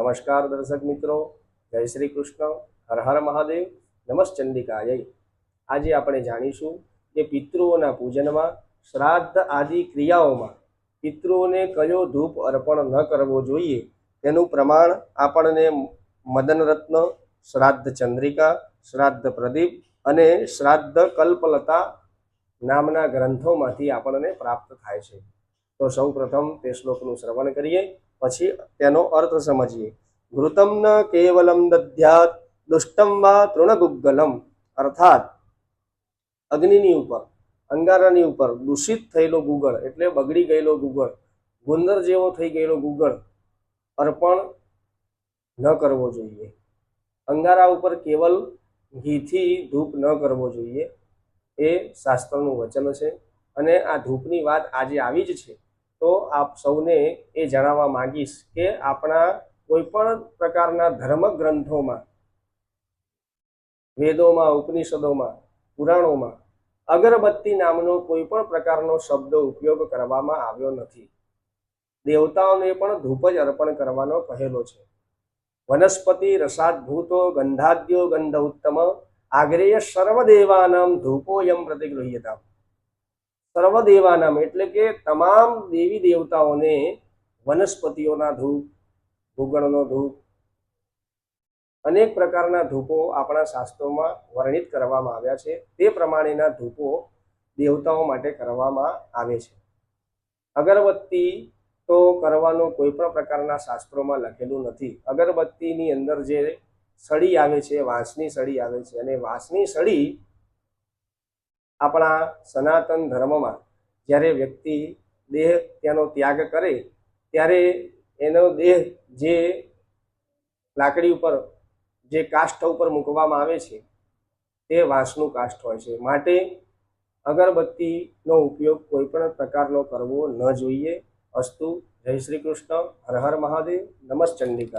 નમસ્કાર દર્શક મિત્રો, જય શ્રી કૃષ્ણ, હર હર મહાદેવ નમસ્ ચંડિકાય આજે આપણે જાણીશું કે પિતૃઓના પૂજનમાં શ્રાદ્ધ આદિ ક્રિયાઓમાં પિતૃઓને કયો ધૂપ અર્પણ ન કરવો જોઈએ તેનું પ્રમાણ આપણને મદન રત્ન શ્રાદ્ધ ચંદ્રિકા, શ્રાદ્ધ પ્રદીપ અને શ્રાદ્ધ કલ્પલતા નામના ગ્રંથોમાંથી આપણને પ્રાપ્ત થાય છે. તો સૌ પ્રથમ તે શ્લોકનું શ્રવણ કરીએ. પછી તેનો અર્થ સમજીએ. ઘૃતમ ન કેવલમ દધ્યાત, દુષ્ટમ વા તૃણગુગ્ગલમ અર્થાત, અગ્નિની ઉપર, અંગારાની ઉપર દૂષિત થયેલો ગુગળ, એટલે બગડી ગયેલો ગુગળ, ગુંદર જેવો થઈ ગયેલો ગુગળ અર્પણ ન કરવો જોઈએ. અંગારા ઉપર કેવલ ઘીથી ધૂપ ન કરવો જોઈએ. એ શાસ્ત્રનું વચન છે. અને આ ધૂપની વાત આજે આવી જ છે. તો આપ સૌને એ જણાવવા માંગીશ કે આપણા કોઈ પણ પ્રકારના ધર્મ ગ્રંથોમાં વેદોમાં, ઉપનિષદોમાં, પુરાણોમાં અગરબત્તી નામનો કોઈ પણ પ્રકારનો શબ્દ ઉપયોગ કરવામાં આવ્યો નથી. દેવતાઓને પણ ધૂપ જ અર્પણ કરવાનો કહેલો છે. વનસ્પતિ, રસાદભૂતો, ગંધાદ્યો ગંધ ઉત્તમ આગ્રેય સર્વદેવાનામ ધૂપોયમ પ્રતિગૃહ્યતા સર્વદેવાનામ એટલે કે તમામ દેવી દેવતાઓને વનસ્પતિઓના ધૂપ, ભૂગણનો ધૂપ, અનેક પ્રકારના ધૂપો આપણા શાસ્ત્રોમાં વર્ણિત કરવામાં આવ્યા છે. તે પ્રમાણેના ધૂપો દેવતાઓ માટે કરવામાં આવે છે. અગરબત્તી તો કરવાનો કોઈ પણ પ્રકારના શાસ્ત્રોમાં લખેલું નથી. અગરબત્તીની અંદર જે સળી આવે છે, વાંસની સળી આવે છે અને વાંસની સળી આપણા સનાતન ધર્મમાં જ્યારે વ્યક્તિ દેહ તેનો ત્યાગ કરે, ત્યારે એનો દેહ જે લાકડી ઉપર, જે કાષ્ઠ ઉપર મૂકવામાં આવે છે, તે વાંસનું કાષ્ઠ હોય છે. માટે અગરબત્તીનો ઉપયોગ કોઈ પણ પ્રકારનો કરવો ન જોઈએ. અસ્તુ જય શ્રી કૃષ્ણ. હર હર મહાદેવ. નમસ્ ચંડિકા.